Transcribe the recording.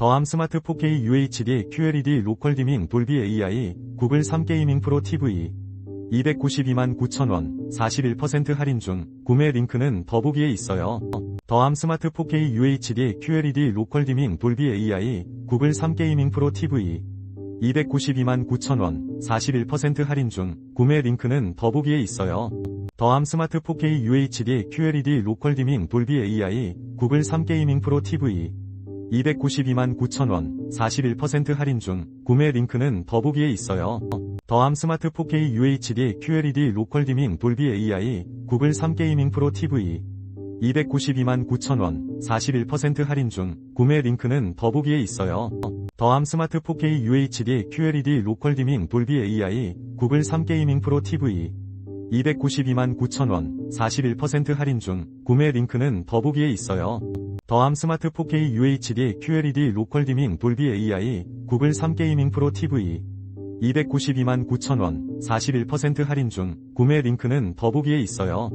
더함 스마트 4K UHD QLED 로컬 디밍 돌비 AI 구글 3게이밍 프로 TV 292만 9천원 41% 할인 중 구매 링크는 더보기에 있어요. 더함 스마트 4K UHD QLED 로컬 디밍 돌비 AI 구글 3게이밍 프로 TV 292만 9천원 41% 할인 중 구매 링크는 더보기에 있어요. 더함 스마트 4K UHD QLED 로컬 디밍 돌비 AI 구글 3게이밍 프로 TV 292만 9천원 41% 할인 중 구매 링크는 더보기에 있어요. 더함 스마트 4K UHD QLED 로컬 디밍 돌비 AI 구글 3게이밍 프로 TV 292만 9천원 41% 할인 중 구매 링크는 더보기에 있어요. 더함 스마트 4K UHD QLED 로컬 디밍 돌비 AI 구글 3게이밍 프로 TV 292만 9천원 41% 할인 중 구매 링크는 더보기에 있어요. 더함 스마트 4K UHD QLED 로컬 디밍 돌비 AI 구글 3게이밍 프로 TV 292만 9천원 41% 할인 중 구매 링크는 더보기에 있어요.